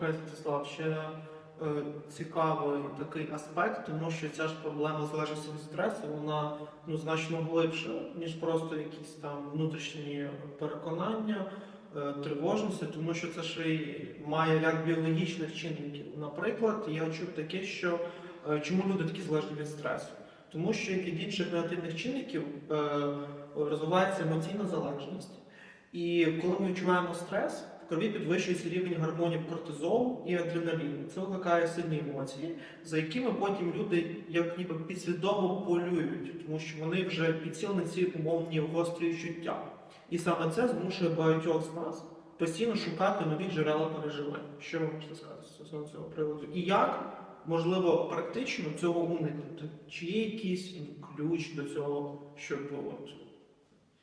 Святослав, ще е, цікавий такий аспект, тому що ця ж проблема залежності від стресу, вона ну, значно глибша, ніж просто якісь там внутрішні переконання, е, тривожності, тому що це ж і має ряд біологічних чинників. Наприклад, я чув таке, що е, чому люди такі залежні від стресу? Тому що як від інших негативних чинників е, розвивається емоційна залежність. І коли ми відчуваємо стрес, крові підвищується рівень гормонів кортизолу і адреналіну. Це викликає сильні емоції, за якими потім люди як ніби підсвідомо полюють, тому що вони вже підсіли на ці умовні гострі відчуття. І саме це змушує багатьох з нас постійно шукати нові джерела переживань. Що ви можете сказати стосовно цього приводу? І як можливо практично цього уникнути? Чи є якийсь ключ до цього, щоб от,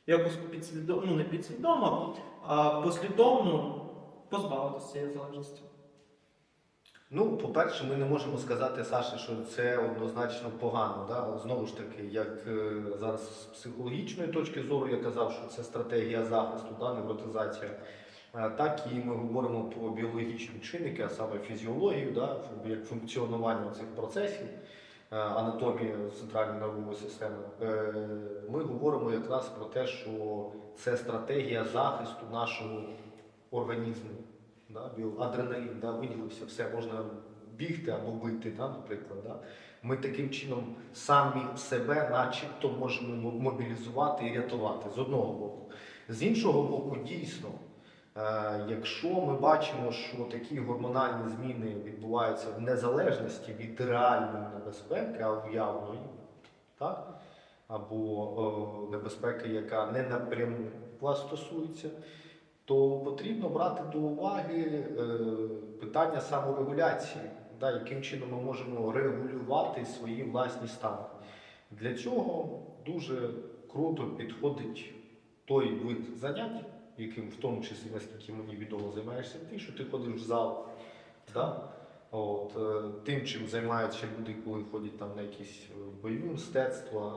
якось підсвідомо, ну не підсвідомо, а послідовно позбавитися цієї залежності? Ну, по-перше, ми не можемо сказати, Саше, що це однозначно погано. Да? Знову ж таки, як е, зараз з психологічної точки зору я казав, що це стратегія захисту, да, невротизація. Е, Так і ми говоримо про біологічні чинники, а саме фізіологію, да, як функціонування цих процесів, анатомії центральної нервової системи. Е, Ми говоримо якраз про те, що це стратегія захисту нашого організму. Адреналін, да, виділився, все, можна бігти або бити, да, наприклад. Да. Ми таким чином самі себе начебто можемо мобілізувати і рятувати з одного боку. З іншого боку, дійсно, е, якщо ми бачимо, що такі гормональні зміни відбуваються в незалежності від реальної небезпеки, а уявної, так? або е, небезпеки, яка не напряму вас стосується, то потрібно брати до уваги е, питання саморегуляції, да, яким чином ми можемо регулювати свої власні стани. Для цього дуже круто підходить той вид занять, яким в тому числі, наскільки мені відомо, займаєшся ти, що ти ходиш в зал. Да? От, е, тим, чим займаються люди, коли ходять там на якісь е, бойові мистецтва,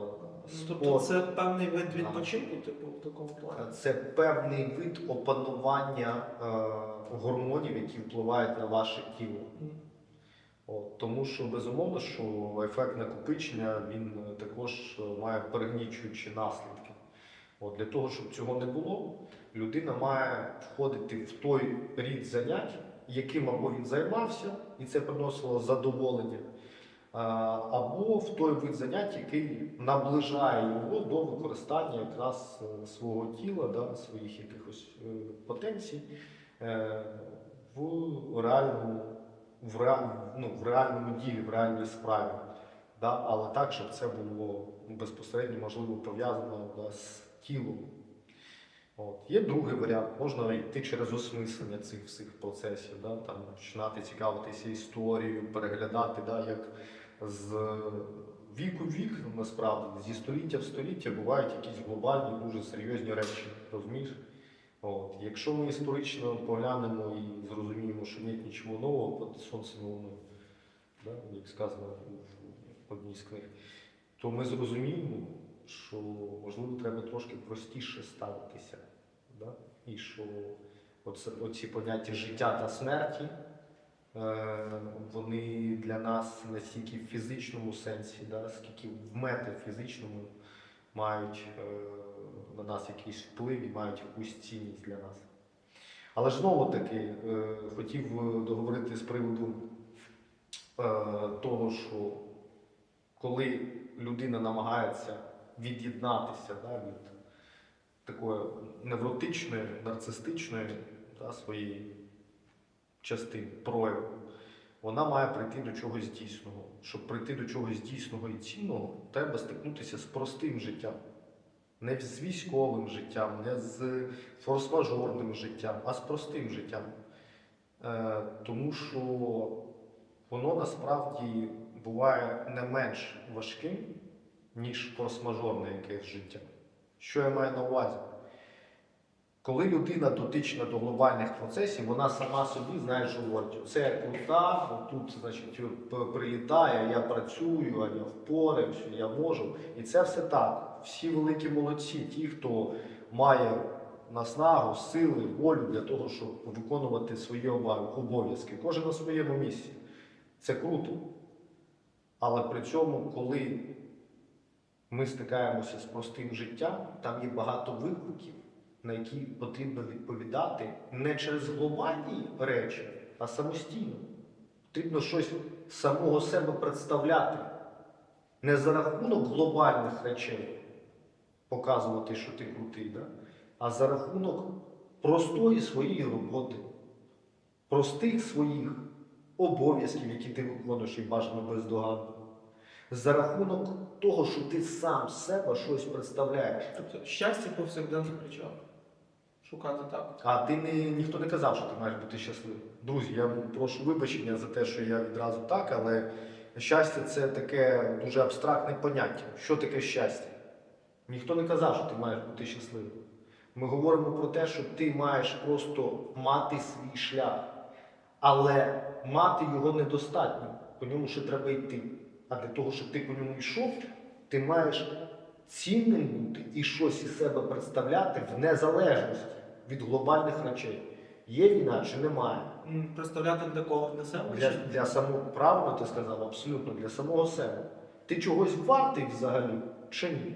Тобто це певний вид відпочинку, типу, в такому плані. Це певний вид опанування е, гормонів, які впливають на ваше тіло. Мгм. От, тому що безумовно, що ефект накопичення він е, також е, має перегнічуючі наслідки. От, для того, щоб цього не було, людина має входити в той рід занять, яким або він займався, і це приносило задоволення, або в той вид занять, який наближає його до використання якраз е, свого тіла, да, своїх якихось е, потенцій е, в реальному в, реаль, ну, в реальному ділі, в реальній справі. Да? Але так, щоб це було безпосередньо можливо пов'язано да, з тілом. От. Є другий варіант, можна йти через осмислення цих всіх процесів, да? там, починати цікавитися історією, переглядати, да, як з віку в вік, насправді, зі століття в століття бувають якісь глобальні, дуже серйозні речі, розумієш? От. Якщо ми історично поглянемо і зрозуміємо, що нет нічого нового під сонцем і луною, да, як сказано в одній з книг, то ми зрозуміємо, що можливо треба трошки простіше ставитися. Да? І що оце, оці поняття життя та смерті, е, вони для нас настільки в фізичному сенсі, да, скільки в метафізичному мають е, на нас якийсь вплив і мають якусь цінність для нас. Але ж знову таки е, хотів договорити з приводу е, того, що коли людина намагається від'єднатися да, від такої невротичної, нарцистичної да, своєї частини прояву, вона має прийти до чогось дійсного. Щоб прийти до чогось дійсного і цінного, треба стикнутися з простим життям. Не з військовим життям, не з форс-мажорним життям, а з простим життям. Е, тому що воно насправді буває не менш важким, ніж форс-мажорне якесь життя. Що я маю на увазі? Коли людина дотична до глобальних процесів, вона сама собі знаєш, говорить, це крута, тут значить, прилітає, я працюю, я впораюся, я можу. І це все так. Всі великі молодці, ті, хто має наснагу, сили, волю для того, щоб виконувати свої обов'язки. Кожен на своєму місці. Це круто. Але при цьому, коли ми стикаємося з простим життям, там є багато викликів, на які потрібно відповідати не через глобальні речі, а самостійно. Потрібно щось самого себе представляти. Не за рахунок глобальних речей показувати, що ти крутий, да? а за рахунок простої своєї роботи, простих своїх обов'язків, які ти виконуєш і бажано бездоганно. За рахунок того, що ти сам себе щось представляєш. Тобто щастя повсякденних речах. Шукати так. А ти не, ніхто не казав, що ти маєш бути щасливим. Друзі, я прошу вибачення за те, що я відразу так, але щастя це таке дуже абстрактне поняття. Що таке щастя? Ніхто не казав, що ти маєш бути щасливим. Ми говоримо про те, що ти маєш просто мати свій шлях. Але мати його недостатньо, по ньому ще треба йти. А для того, щоб ти по ньому йшов, ти маєш цінним бути і щось із себе представляти в незалежності від глобальних речей. Є війна чи немає? Представляти для кого? Для себе? Для, для самого правильно ти сказав, абсолютно для самого себе. Ти чогось вартий взагалі чи ні?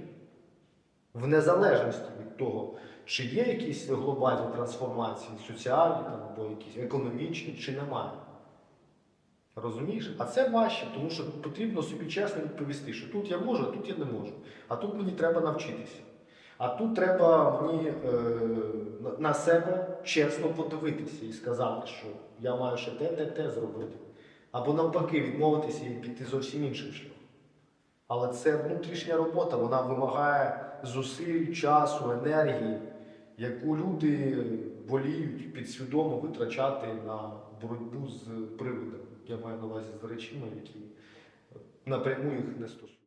В незалежності від того, чи є якісь глобальні трансформації, соціальні там, або якісь економічні, чи немає. Розумієш? А це важче, тому що потрібно собі чесно відповісти, що тут я можу, а тут я не можу. А тут мені треба навчитися. А тут треба мені е, на- себе чесно подивитися і сказати, що я маю ще те, те, те зробити. Або навпаки, відмовитися і піти зовсім іншим шляхом. Але це внутрішня робота, вона вимагає зусиль, часу, енергії, яку люди воліють підсвідомо витрачати на боротьбу з приводами. Я маю на увазі з речами, які напряму їх не стосуються.